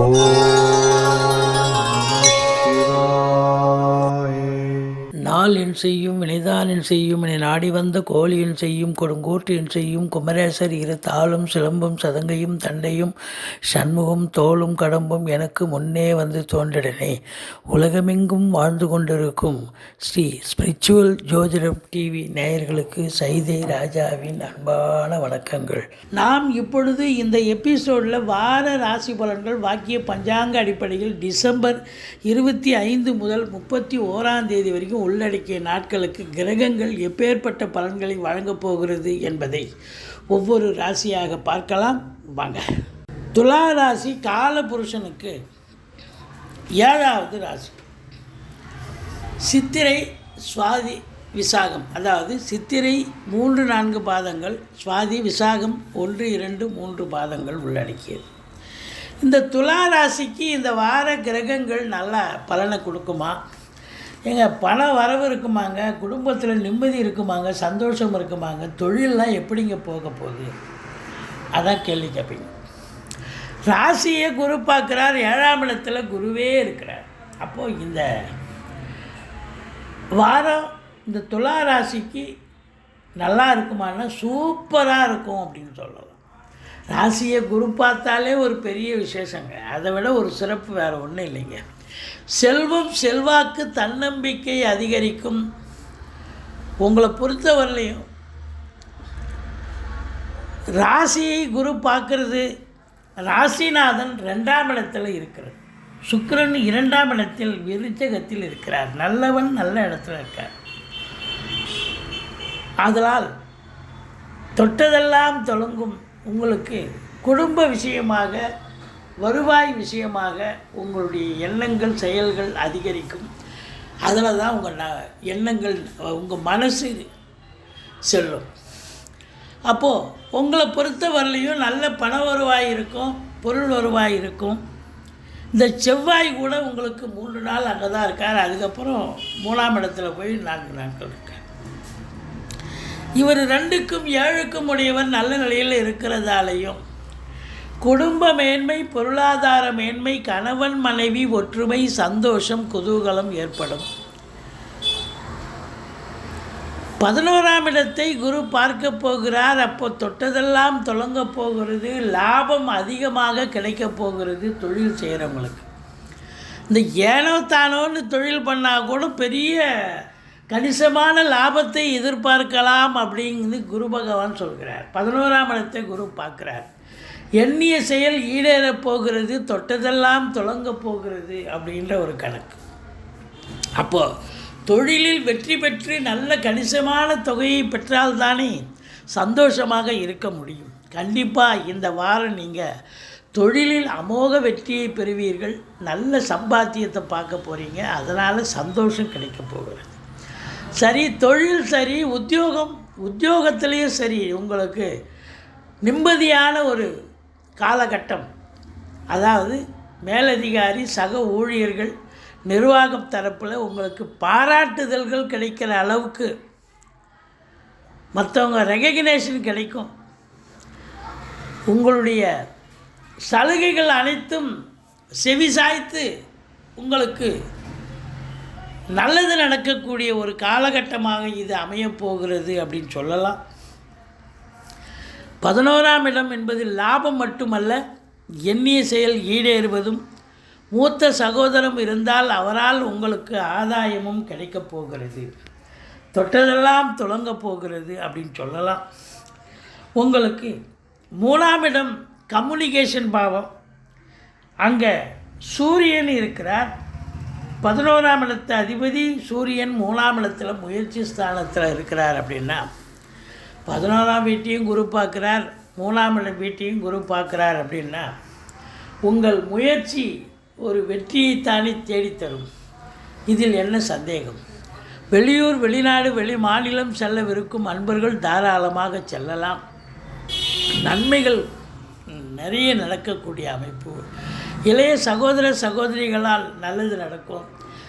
Oh. நாள் என் செய்யும் வினைதான் என் செய்யும் என நாடி வந்த கோழி என் செய்யும் கொடுங்கோட்டு என் செய்யும் குமரேசர் இரு தாளும் சிலம்பும் சதங்கையும் தண்டையும் சண்முகம் தோளும் கடம்பும் எனக்கு முன்னே வந்து தோன்றிடனே. உலகமெங்கும் வாழ்ந்து கொண்டிருக்கும் ஸ்ரீ ஸ்பிரிச்சுவல் ஜோதிடம் டிவி நேயர்களுக்கு சைதை ராஜாவின் அன்பான வணக்கங்கள். நாம் இப்பொழுது இந்த எபிசோடில் வார ராசி பலன்கள் வாக்கிய பஞ்சாங்க அடிப்படையில் டிசம்பர் இருபத்தி ஐந்து முதல் முப்பத்தி ஓராம் தேதி வரைக்கும் உள்ளடக்கிய நாட்களுக்கு கிரகங்கள் எப்பேற்பட்ட பலன்களை வழங்கப் போகிறது என்பதை ஒவ்வொரு ராசியாக பார்க்கலாம். வாங்க. துலா ராசி காலபுருஷனுக்கு ஏழாவது ராசி. சித்திரை சுவாதி விசாகம். அதாவது சித்திரை மூன்று நான்கு பாதங்கள் சுவாதி விசாகம் ஒன்று இரண்டு மூன்று பாதங்கள் உள்ளடக்கியது. இந்த துலா ராசிக்கு இந்த வார கிரகங்கள் நல்லா பலனை கொடுக்குமா? ஏங்க பண வரவு இருக்குமாங்க குடும்பத்தில் நிம்மதி இருக்குமாங்க சந்தோஷம் இருக்குமாங்க தொழிலெலாம் எப்படிங்க போக போகுது? அதான் கேள்வி கேட்பீங்க ராசியை குரு பார்க்குறார் ஏழாம் இடத்துல குருவே இருக்கிறார். அப்போது இந்த வாரம் இந்த துலா ராசிக்கு நல்லா இருக்குமானா சூப்பராக இருக்கும் அப்படின்னு சொல்லலாம். ராசியை குரு பார்த்தாலே ஒரு பெரிய விசேஷங்க. அதை விட ஒரு சிறப்பு வேறு ஒன்றும் இல்லைங்க. செல்வம் செல்வாக்கு தன்னம்பிக்கை அதிகரிக்கும். உங்களை பொறுத்தவரையிலையும் ராசியை குரு பார்க்கறது ராசிநாதன் ரெண்டாம் இடத்துல இருக்கிறது சுக்கரன் இரண்டாம் இடத்தில் விருச்சகத்தில் இருக்கிறார். நல்லவன் நல்ல இடத்துல இருக்கார். ஆதலால் தொட்டதெல்லாம் தொடங்கும் உங்களுக்கு குடும்ப விஷயமாக வருவாய் விஷயமாக உங்களுடைய எண்ணங்கள் செயல்கள் அதிகரிக்கும். அதில் தான் உங்கள் ந எண்ணங்கள் உங்கள் மனசு செல்லும். அப்போது உங்களை பொறுத்த வரலையும் நல்ல பண வருவாய் இருக்கும் பொருள் வருவாய் இருக்கும். இந்த செவ்வாய் கூட உங்களுக்கு மூன்று நாள் அங்கே தான் இருக்கார். அதுக்கப்புறம் மூணாம் இடத்துல போய் நான்கு நாட்கள் இருக்கார். இவர் ரெண்டுக்கும் ஏழுக்கும் உடையவர் நல்ல நிலையில் இருக்கிறதாலையும் குடும்ப மேன்மை பொருளாதார மேன்மை கணவன் மனைவி ஒற்றுமை சந்தோஷம் குதூகலம் ஏற்படும். பதினோராம் இடத்தை குரு பார்க்க போகிறார். அப்போ தொட்டதெல்லாம் தொடங்க போகிறது. லாபம் அதிகமாக கிடைக்க போகிறது தொழில் செய்கிறவங்களுக்கு இந்த ஏனோ தானோன்னு தொழில் பண்ணால் கூட பெரிய கணிசமான லாபத்தை எதிர்பார்க்கலாம் அப்படிங்கிறது குரு பகவான் சொல்கிறார். பதினோராம் இடத்தை குரு பார்க்குறார். எண்ணிய செயல் ஈடேறப் போகிறது தொட்டதெல்லாம் தொடங்க போகிறது அப்படின்ற ஒரு கணக்கு. அப்போது தொழிலில் வெற்றி பெற்று நல்ல கணிசமான தொகையை பெற்றால்தானே சந்தோஷமாக இருக்க முடியும். கண்டிப்பாக இந்த வாரம் நீங்கள் தொழிலில் அமோக வெற்றியை பெறுவீர்கள் நல்ல சம்பாத்தியத்தை பார்க்க போகிறீங்க அதனால் சந்தோஷம் கிடைக்க போகிறது. சரி தொழில் சரி உத்தியோகம் உத்தியோகத்திலையும் சரி உங்களுக்கு நிம்மதியான ஒரு காலகட்டம். அதாவது மேலதிகாரி சக ஊழியர்கள் நிர்வாகம் தரப்பில் உங்களுக்கு பாராட்டுதல்கள் கிடைக்கிற அளவுக்கு மற்றவங்க ரெகக்னேஷன் கிடைக்கும். உங்களுடைய சலுகைகள் அனைத்தும் செவிசாய்த்து உங்களுக்கு நல்லது நடக்கக்கூடிய ஒரு காலகட்டமாக இது அமையப்போகிறது அப்படின்னு சொல்லலாம். பதினோராம் இடம் என்பது லாபம் மட்டுமல்ல எண்ணிய செயல் ஈடேறுவதும் மூத்த சகோதரம் இருந்தால் அவரால் உங்களுக்கு ஆதாயமும் கிடைக்கப் போகிறது. தொட்டதெல்லாம் துளங்கப் போகிறது அப்படின்னு சொல்லலாம். உங்களுக்கு மூணாம் இடம் கம்யூனிகேஷன் பாவம். அங்கே சூரியன் இருக்கிறார். பதினோராம் இடத்து அதிபதி சூரியன் மூணாம் இடத்தில் முயற்சி ஸ்தானத்தில் இருக்கிறார் அப்படின்னா பதினோராம் வீட்டையும் குரு பார்க்குறார் மூணாம் இடம் வீட்டையும் குரு பார்க்குறார் அப்படின்னா உங்கள் முயற்சி ஒரு வெற்றியை தானே தேடித்தரும். இதில் என்ன சந்தேகம்? வெளியூர் வெளிநாடு வெளி மாநிலம் செல்லவிருக்கும் அன்பர்கள் தாராளமாக செல்லலாம். நன்மைகள் நிறைய நடக்கக்கூடிய அமைப்பு. இளைய சகோதர சகோதரிகளால் நல்லது நடக்கும்.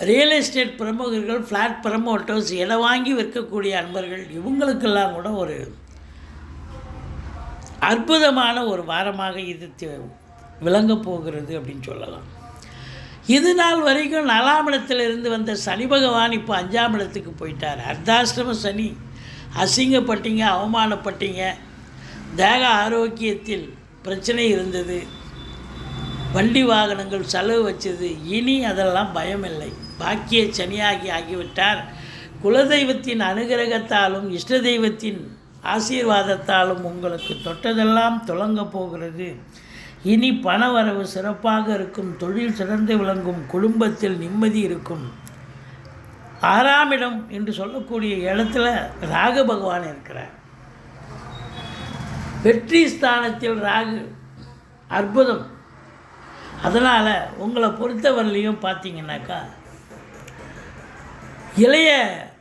ரியல் எஸ்டேட் பிரமுகர்கள் ஃப்ளாட் ப்ரமோட்டர்ஸ் இடம் வாங்கி விற்கக்கூடிய அன்பர்கள் இவங்களுக்கெல்லாம் கூட ஒரு அற்புதமான ஒரு வாரமாக இது தி- விளங்கப் போகிறது அப்படின்னு சொல்லலாம். இது நாள் வரைக்கும் நாலாம் இடத்திலிருந்து வந்த சனி பகவான் இப்போ அஞ்சாம் இடத்துக்கு போயிட்டார். அர்த்தாசிரம சனி. அசிங்கப்பட்டீங்க அவமானப்பட்டீங்க. தேக ஆரோக்கியத்தில் பிரச்சனை இருந்தது. வண்டி வாகனங்கள் செலவு வச்சது. இனி அதெல்லாம் பயமில்லை. பாக்கிய சனியாகி ஆகிவிட்டார். குலதெய்வத்தின் அனுகிரகத்தாலும் இஷ்ட தெய்வத்தின் ஆசீர்வாதத்தாலும் உங்களுக்கு தொட்டதெல்லாம் துலங்கப் போகிறது. இனி பணவரவு சிறப்பாக இருக்கும். தொழில் சிறந்து விளங்கும். குடும்பத்தில் நிம்மதி இருக்கும். ஆறாம் இடம் என்று சொல்லக்கூடிய இடத்துல ராக பகவான் இருக்கிறார். வெற்றி ஸ்தானத்தில் ராகு அற்புதம். அதனால் உங்களை பொறுத்தவரையிலையும் பார்த்தீங்கன்னாக்கா இளைய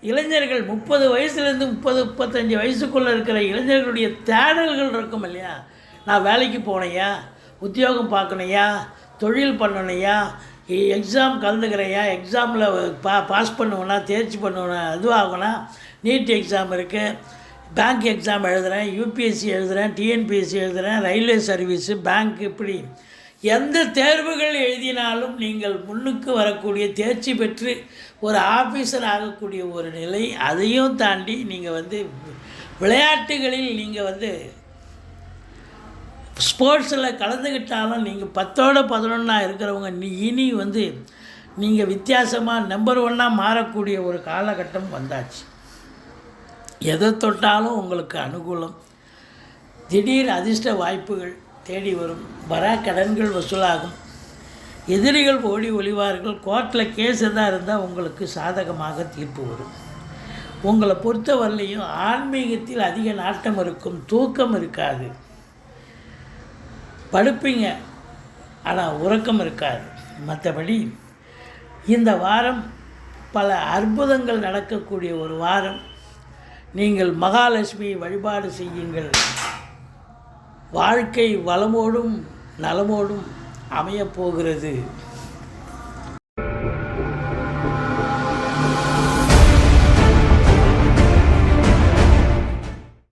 இளைஞர்கள் முப்பது வயசுலேருந்து முப்பது முப்பத்தஞ்சு வயசுக்குள்ளே இருக்கிற இளைஞர்களுடைய தேடல்கள் இருக்கும் இல்லையா? நான் வேலைக்கு போனையா உத்தியோகம் பார்க்கணையா? தொழில் பண்ணணையா? எக்ஸாம் கலந்துக்கிறையா எக்ஸாமில் பா பாஸ் பண்ணுவேனா? தேர்ச்சி பண்ணுவேனா? இதுவாகனா நீட் எக்ஸாம் இருக்குது பேங்க் எக்ஸாம் எழுதுகிறேன் யூபிஎஸ்சி எழுதுகிறேன் டிஎன்பிஎஸ்சி எழுதுகிறேன் ரயில்வே சர்வீஸு பேங்க் இப்படி எந்த தேர்வுகள் எழுதினாலும் நீங்கள் முன்னுக்கு வரக்கூடிய தேர்ச்சி பெற்று ஒரு ஆஃபீஸர் ஆகக்கூடிய ஒரு நிலை அதையும் தாண்டி நீங்கள் வந்து விளையாட்டுகளில் நீங்கள் வந்து ஸ்போர்ட்ஸில் கலந்துக்கிட்டாலும் நீங்கள் பத்தோட பதினொன்றா இருக்கிறவங்க நீ இனி வந்து நீங்கள் வித்தியாசமாக நம்பர் ஒன்னாக மாறக்கூடிய ஒரு காலகட்டம் வந்தாச்சு. எதை தொட்டாலும் உங்களுக்கு அனுகூலம். திடீர் அதிர்ஷ்ட வாய்ப்புகள் தேடி வரும். வரா கடன்கள் வசூலாகும். எதிரிகள் ஓடி ஒளிவார்கள். கோர்ட்டில் கேஸ் எதாக இருந்தால் உங்களுக்கு சாதகமாக தீர்ப்பு வரும். உங்களை பொறுத்தவரையிலையும் ஆன்மீகத்தில் அதிக நாட்டம் இருக்கும். தூக்கம் இருக்காது. படுப்பீங்க. ஆனால் உறக்கம் இருக்காது. மற்றபடி இந்த வாரம் பல அற்புதங்கள் நடக்கக்கூடிய ஒரு வாரம். நீங்கள் மகாலட்சுமியை வழிபாடு செய்யுங்கள். வாழ்க்கை வளமோடும் நலமோடும் அமையப் போகிறது.